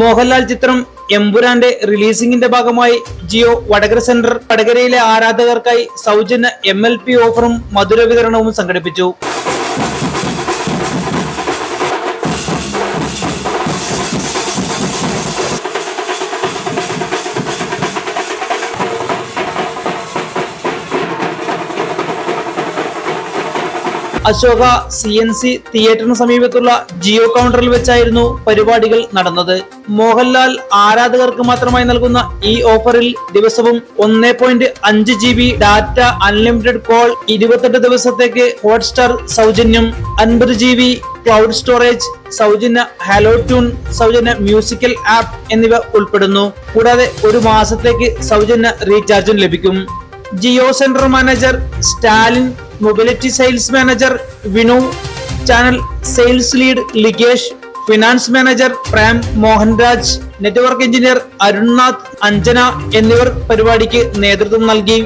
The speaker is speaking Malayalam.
മോഹൻലാൽ ചിത്രം എംപുരാന്റെ റിലീസിംഗിന്റെ ഭാഗമായി ജിയോ വടകര സെന്റർ വടകരയിലെ ആരാധകർക്കായി സൗജന്യ എം ഓഫറും മധുര വിതരണവും സംഘടിപ്പിച്ചു. അശോക സി എൻ സി തിയേറ്ററിന് സമീപത്തുള്ള ജിയോ കൗണ്ടറിൽ വെച്ചായിരുന്നു പരിപാടികൾ നടന്നത്. മോഹൻലാൽ ആരാധകർക്ക് മാത്രമായി നൽകുന്ന ഈ ഓഫറിൽ ദിവസവും ഒന്നേ പോയിന്റ് അഞ്ച് G B data unlimited call ഇരുപത്തെട്ട് ദിവസത്തേക്ക് ഹോട്ട്സ്റ്റാർ സൗജന്യം അൻപത് ജി ബി ക്ലൗഡ് സ്റ്റോറേജ് സൗജന്യ ഹലോ ട്യൂൺ സൗജന്യ മ്യൂസിക്കൽ ആപ്പ് എന്നിവ ഉൾപ്പെടുന്നു. കൂടാതെ ഒരു മാസത്തേക്ക് സൗജന്യ റീചാർജും ലഭിക്കും. Jio centre manager Stalin mobility sales manager Vinu channel sales lead Ligesh finance manager Prem Mohanraj network engineer Arunnath Anjana എന്നിവർ പരിപാടിക്ക് നേതൃത്വം നൽകി.